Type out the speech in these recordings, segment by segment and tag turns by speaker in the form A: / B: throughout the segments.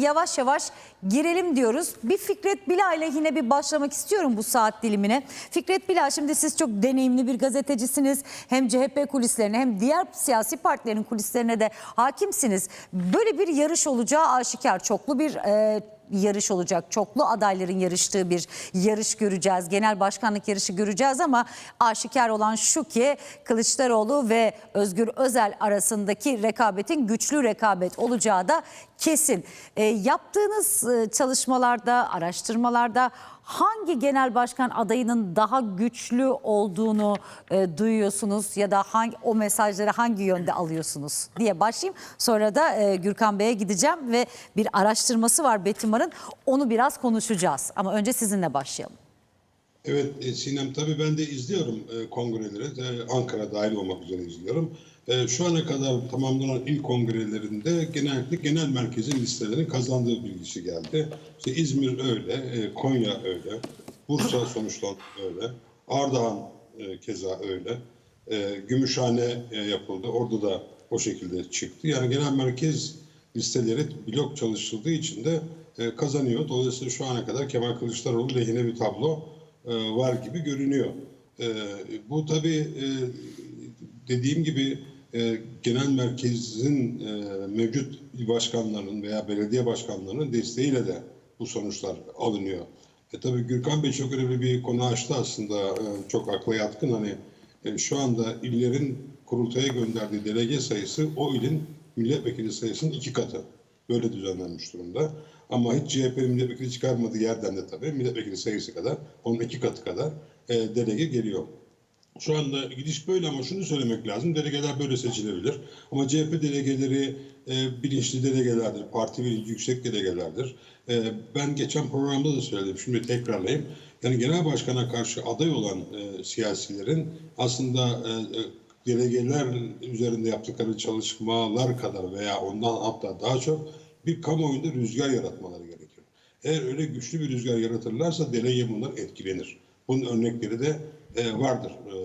A: yavaş yavaş girelim diyoruz. Bir Fikret Bila ile yine bir başlamak istiyorum bu saat dilimine. Fikret Bila şimdi siz çok deneyimli bir gazetecisiniz. Hem CHP kulislerine hem diğer siyasi partilerin kulislerine de hakimsiniz. Böyle bir yarış olacağı aşikar. Çoklu bir e, yarış olacak. Çoklu adayların yarıştığı bir yarış göreceğiz. Genel başkanlık yarışı göreceğiz ama aşikar olan şu ki Kılıçdaroğlu ve Özgür Özel arasındaki rekabetin güçlü rekabet olacağı da kesin. E, yaptığınız e, çalışmalarda, araştırmalarda hangi genel başkan adayının daha güçlü olduğunu e, duyuyorsunuz ya da hangi o mesajları hangi yönde alıyorsunuz diye başlayayım. Sonra da e, Gürkan Bey'e gideceğim ve bir araştırması var Betimar'ın. Onu biraz konuşacağız. Ama önce sizinle başlayalım.
B: Evet e, Sinem tabii ben de izliyorum e, kongreleri. E, Ankara dahil olmak üzere izliyorum. E, şu ana kadar tamamlanan ilk kongrelerinde genellikle genel merkezin listelerin kazandığı bilgisi geldi. İşte İzmir öyle, e, Konya öyle, Bursa sonuçlan öyle, Ardahan e, keza öyle, e, Gümüşhane e, yapıldı. Orada da o şekilde çıktı. Yani genel merkez listeleri blok çalışıldığı için de e, kazanıyor. Dolayısıyla şu ana kadar Kemal Kılıçdaroğlu lehine bir tablo e, var gibi görünüyor. E, bu tabii e, dediğim gibi e, genel merkezin e, mevcut başkanlarının veya belediye başkanlarının desteğiyle de bu sonuçlar alınıyor. E, tabii Gürkan Bey çok önemli bir konu açtı aslında. E, çok akla yatkın hani e, şu anda illerin kurultaya gönderdiği delege sayısı o ilin milletvekili sayısının iki katı. Böyle düzenlenmiş durumda. Ama hiç CHP'nin milletvekili çıkarmadığı yerden de tabii milletvekili sayısı kadar, onun iki katı kadar e, delege geliyor. Şu anda gidiş böyle ama şunu söylemek lazım. Delegeler böyle seçilebilir. Ama CHP delegeleri e, bilinçli delegelerdir. Parti bilinci yüksek delegelerdir. E, ben geçen programda da söyledim. Şimdi tekrarlayayım. Yani genel başkana karşı aday olan e, siyasilerin aslında e, e, delegeler üzerinde yaptıkları çalışmalar kadar veya ondan hatta daha çok bir kamuoyunda rüzgar yaratmaları gerekiyor. Eğer öyle güçlü bir rüzgar yaratırlarsa delege bunlar etkilenir. Bunun örnekleri de e, vardır e,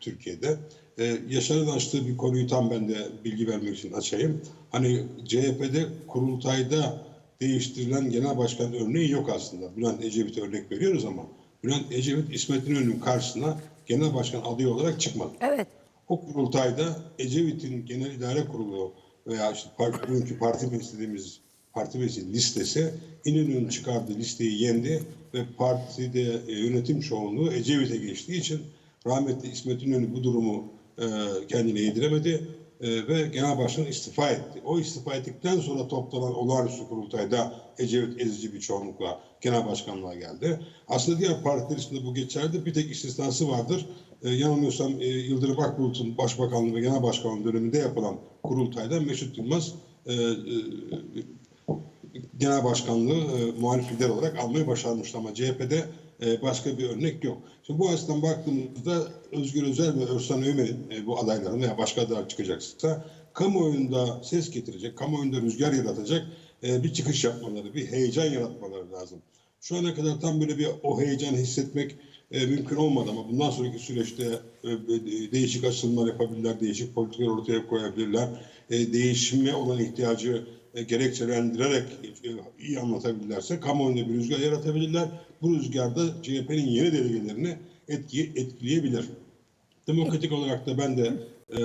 B: Türkiye'de. E, Yaşar'ın açtığı bir konuyu tam ben de bilgi vermek için açayım. Hani CHP'de kurultayda değiştirilen genel başkan örneği yok aslında. Bülent Ecevit'e örnek veriyoruz ama Bülent Ecevit İsmet İnönü'nün karşısına genel başkan adayı olarak çıkmadı.
A: Evet.
B: O kurultayda Ecevit'in genel idare kurulu veya işte bugünkü parti meclisi dediğimiz parti meclisi listesi İnönü'nün çıkardığı listeyi yendi ve partide e, yönetim çoğunluğu Ecevit'e geçtiği için rahmetli İsmet İnönü bu durumu e, kendine yediremedi e, ve genel başkan istifa etti. O istifa ettikten sonra toplanan olağanüstü kurultayda Ecevit ezici bir çoğunlukla genel başkanlığa geldi. Aslında diğer partiler için de bu geçerli. Bir tek istisnası vardır. E, yanılmıyorsam e, Yıldırım Akbulut'un başbakanlığı ve genel başkanlığı döneminde yapılan kurultayda Mesut Yılmaz e, e, genel başkanlığı e, muhalif lider olarak almayı başarmıştı ama CHP'de e, başka bir örnek yok. Şimdi bu açıdan baktığımızda Özgür Özel ve Özcan Ömer'in e, bu adayların veya başka adaylar çıkacaksa kamuoyunda ses getirecek, kamuoyunda rüzgar yaratacak e, bir çıkış yapmaları, bir heyecan yaratmaları lazım. Şu ana kadar tam böyle bir o heyecanı hissetmek e, mümkün olmadı ama bundan sonraki süreçte e, e, değişik açılımlar yapabilirler, değişik politikalar ortaya koyabilirler. E, değişime olan ihtiyacı e, gerekçelendirerek e, iyi anlatabilirlerse kamuoyunda bir rüzgar yaratabilirler. Bu rüzgarda CHP'nin yeni delegelerini etki, etkileyebilir. Demokratik olarak da ben de e,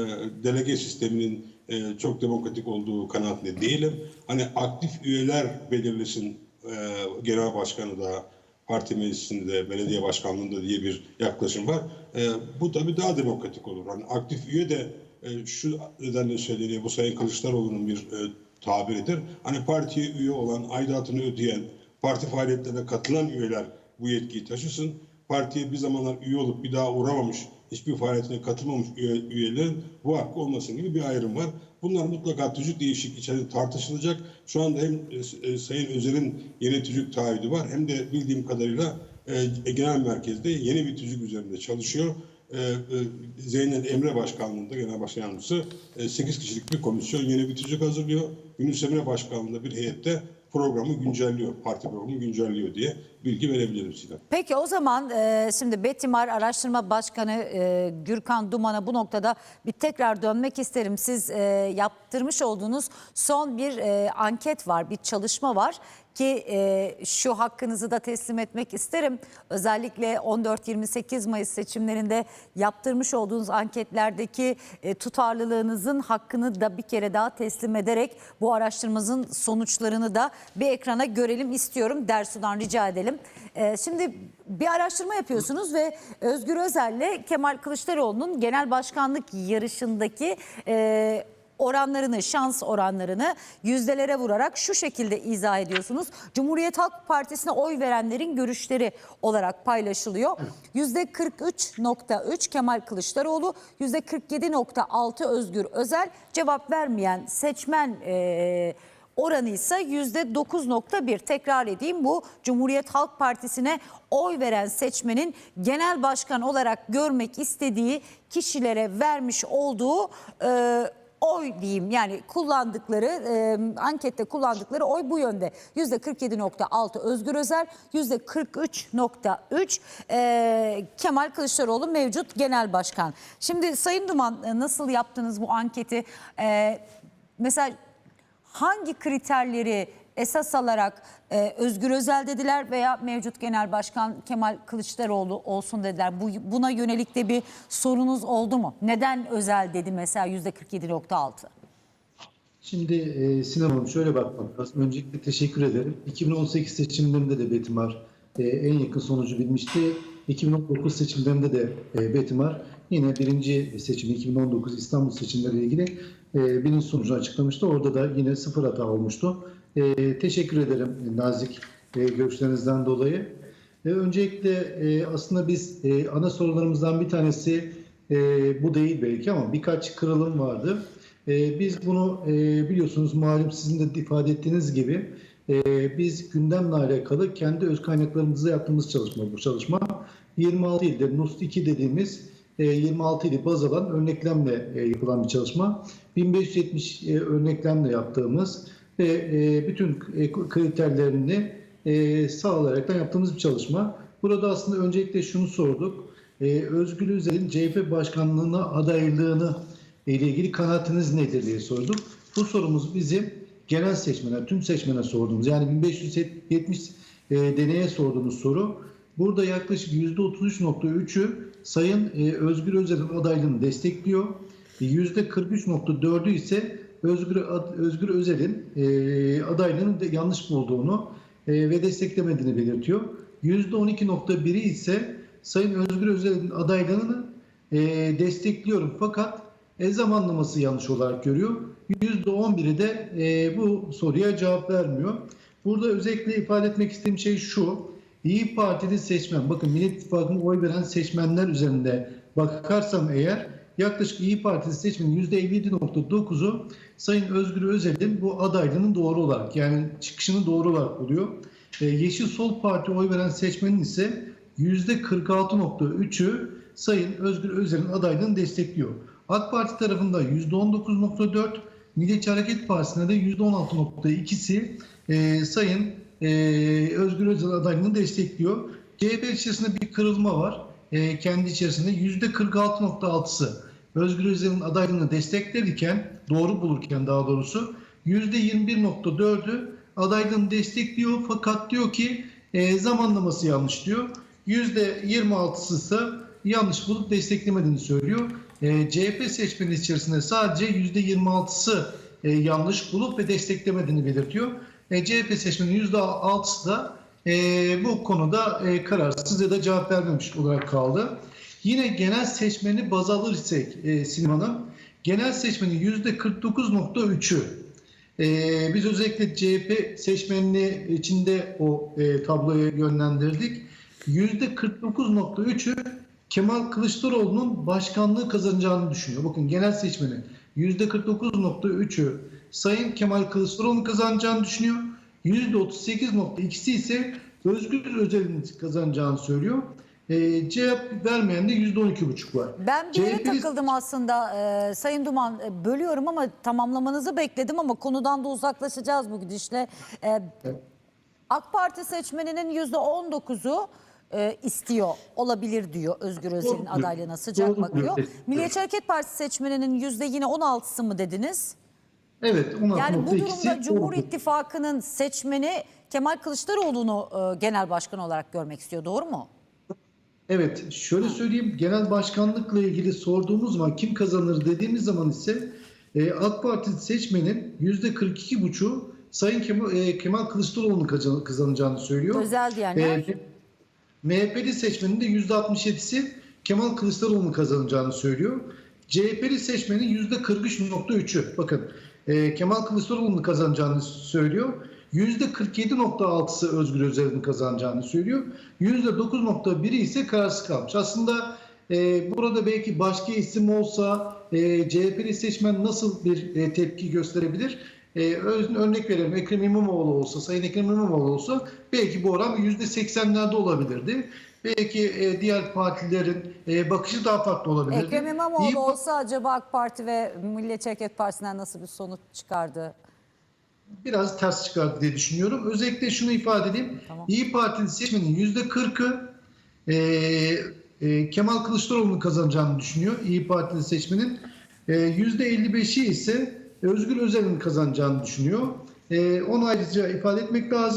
B: delege sisteminin e, çok demokratik olduğu kanaatinde değilim. Hani aktif üyeler belirlesin e, genel başkanı da parti meclisinde, belediye başkanlığında diye bir yaklaşım var. E, bu tabii daha demokratik olur. Hani aktif üye de e, şu nedenle söyleniyor, bu Sayın Kılıçdaroğlu'nun bir e, tabiridir. Hani partiye üye olan, aidatını ödeyen, parti faaliyetlerine katılan üyeler bu yetkiyi taşısın. Partiye bir zamanlar üye olup bir daha uğramamış, hiçbir faaliyetine katılmamış üye, üyelerin bu hakkı olmasın gibi bir ayrım var. Bunlar mutlaka tüzük değişik içerisinde tartışılacak. Şu anda hem e, e, Sayın Özer'in yeni tüzük taahhüdü var hem de bildiğim kadarıyla e, genel merkezde yeni bir tüzük üzerinde çalışıyor. E, e, Zeynep Emre Başkanlığı'nda Genel Başkan Yardımcısı e, 8 kişilik bir komisyon yeni bir tüzük hazırlıyor. Yunus Emre Başkanlığı'nda bir heyette programı güncelliyor, parti programı güncelliyor diye bilgi verebilirim Sinem.
A: Peki o zaman e, şimdi Betimar Araştırma Başkanı e, Gürkan Duman'a bu noktada bir tekrar dönmek isterim. Siz e, yaptırmış olduğunuz son bir e, anket var, bir çalışma var ki e, şu hakkınızı da teslim etmek isterim. Özellikle 14-28 Mayıs seçimlerinde yaptırmış olduğunuz anketlerdeki e, tutarlılığınızın hakkını da bir kere daha teslim ederek bu araştırmanızın sonuçlarını da bir ekrana görelim istiyorum. Dersu'dan rica edelim. E, şimdi bir araştırma yapıyorsunuz ve Özgür Özel'le Kemal Kılıçdaroğlu'nun genel başkanlık yarışındaki e, oranlarını, şans oranlarını yüzdelere vurarak şu şekilde izah ediyorsunuz. Cumhuriyet Halk Partisi'ne oy verenlerin görüşleri olarak paylaşılıyor. %43.3 Kemal Kılıçdaroğlu, %47.6 Özgür Özel cevap vermeyen seçmen e, oranı ise %9.1. Tekrar edeyim bu Cumhuriyet Halk Partisi'ne oy veren seçmenin genel başkan olarak görmek istediği kişilere vermiş olduğu e, oy diyeyim yani kullandıkları e, ankette kullandıkları oy bu yönde. %47.6 Özgür Özel, %43.3 e, Kemal Kılıçdaroğlu mevcut genel başkan. Şimdi Sayın Duman e, nasıl yaptınız bu anketi? E, mesela hangi kriterleri esas alarak e, Özgür Özel dediler veya mevcut genel başkan Kemal Kılıçdaroğlu olsun dediler. Bu, buna yönelik de bir sorunuz oldu mu? Neden Özel dedi mesela %47.6?
C: Şimdi e, Sinan Hanım şöyle bakmak lazım. Öncelikle teşekkür ederim. 2018 seçimlerinde de Betimar e, en yakın sonucu bilmişti. 2019 seçimlerinde de e, Betimar yine birinci seçim 2019 İstanbul seçimleriyle ilgili e, birinci sonucunu açıklamıştı. Orada da yine sıfır hata olmuştu. E, teşekkür ederim nazik e, görüşlerinizden dolayı. E, öncelikle e, aslında biz e, ana sorularımızdan bir tanesi e, bu değil belki ama birkaç kırılım vardı. E, biz bunu e, biliyorsunuz malum sizin de ifade ettiğiniz gibi e, biz gündemle alakalı kendi öz kaynaklarımızla yaptığımız çalışma bu çalışma. 26 ilde NUS 2 dediğimiz e, 26 ili baz alan örneklemle e, yapılan bir çalışma. 1570 e, örneklemle yaptığımız ve e, bütün e, kriterlerini e, sağlayarak yaptığımız bir çalışma. Burada aslında öncelikle şunu sorduk. E, Özgür Özel'in CHP başkanlığına adaylığını ile ilgili kanaatiniz nedir diye sorduk. Bu sorumuz bizim genel seçmene, tüm seçmene sorduğumuz yani 1570 e, deneye sorduğumuz soru. Burada yaklaşık %33.3'ü Sayın e, Özgür Özel'in adaylığını destekliyor. %43.4'ü ise Özgür, Özgür Özel'in e, adaylığını de yanlış bulduğunu e, ve desteklemediğini belirtiyor. %12.1'i ise Sayın Özgür Özel'in adaylığını e, destekliyorum fakat e, zamanlaması yanlış olarak görüyor. %11'i de e, bu soruya cevap vermiyor. Burada özellikle ifade etmek istediğim şey şu. İyi Partili seçmen, bakın Millet İttifakı'na oy veren seçmenler üzerinde bakarsam eğer yaklaşık İyi Partili seçmenin %57.9'u Sayın Özgür Özel'in bu adaylığının doğru olarak yani çıkışını doğru olarak buluyor. E, Yeşil Sol Parti oy veren seçmenin ise %46.3'ü Sayın Özgür Özel'in adaylığını destekliyor. AK Parti tarafında %19.4, Milliyetçi Hareket Partisi'nde de %16.2'si e, Sayın e, Özgür Özel adaylığını destekliyor. CHP içerisinde bir kırılma var. E, kendi içerisinde %46.6'sı Özgür Özel'in adaylığını desteklerken, doğru bulurken daha doğrusu %21.4'ü adaylığını destekliyor fakat diyor ki e, zamanlaması yanlış diyor. %26'sı ise yanlış bulup desteklemediğini söylüyor. E, CHP seçmeni içerisinde sadece %26'sı e, yanlış bulup ve desteklemediğini belirtiyor. E, CHP seçmenin %6'sı da e, bu konuda e, kararsız ya da cevap vermemiş olarak kaldı. Yine genel seçmeni baz alırsak e, Sinem Hanım, genel seçmenin %49.3'ü ee, biz özellikle CHP seçmenliği içinde o e, tabloyu yönlendirdik. %49.3'ü Kemal Kılıçdaroğlu'nun başkanlığı kazanacağını düşünüyor. Bakın genel seçmenin %49.3'ü Sayın Kemal Kılıçdaroğlu'nun kazanacağını düşünüyor. %38.2'si ise Özgür Özel'in kazanacağını söylüyor. E, cevap vermeyen de %12.5 var.
A: Ben bir yere
C: CHP'li
A: takıldım aslında e, Sayın Duman e, bölüyorum ama tamamlamanızı bekledim ama konudan da uzaklaşacağız bu gidişle. E, AK Parti seçmeninin %19'u e, istiyor olabilir diyor Özgür Özel'in
C: Doğru.
A: adaylığına sıcak
C: Doğru.
A: bakıyor.
C: Evet.
A: Milliyetçi Hareket Partisi seçmeninin yüzde yine 16'sı mı dediniz?
C: Evet 16.2'si
A: Yani bu durumda Cumhur
C: doğru.
A: İttifakı'nın seçmeni Kemal Kılıçdaroğlu'nu e, genel başkan olarak görmek istiyor doğru mu?
C: Evet, şöyle söyleyeyim. Genel başkanlıkla ilgili sorduğumuz zaman kim kazanır dediğimiz zaman ise e, AK Parti seçmenin yüzde 42,5'u Sayın Kemal, e, Kemal Kılıçdaroğlu'nun kazan- kazanacağını söylüyor.
A: Özel diyenler.
C: E, MHP'li seçmenin de yüzde 67'si Kemal Kılıçdaroğlu'nun kazanacağını söylüyor. CHP'li seçmenin yüzde 43.3'ü bakın e, Kemal Kılıçdaroğlu'nun kazanacağını söylüyor. Yüzde 47.6'sı Özgür Özel'in kazanacağını söylüyor. Yüzde 9.1'i ise kararsız kalmış. Aslında e, burada belki başka isim olsa e, CHP'li seçmen nasıl bir e, tepki gösterebilir? E, öz- örnek verelim Ekrem İmamoğlu olsa, Sayın Ekrem İmamoğlu olsa belki bu oran %80'lerde olabilirdi. Belki e, diğer partilerin e, bakışı daha farklı olabilirdi.
A: Ekrem İmamoğlu
C: İyi-
A: olsa acaba AK Parti ve Milliyetçi Hareket Partisi'nden nasıl bir sonuç çıkardı?
C: Biraz ters çıkardı diye düşünüyorum. Özellikle şunu ifade edeyim.
A: Tamam.
C: İyi Parti'nin seçmenin yüzde 40'ı e, e, Kemal Kılıçdaroğlu'nun kazanacağını düşünüyor. İyi Parti'nin seçmenin e, yüzde 55'i ise Özgür Özel'in kazanacağını düşünüyor. E, onu ayrıca ifade etmek lazım.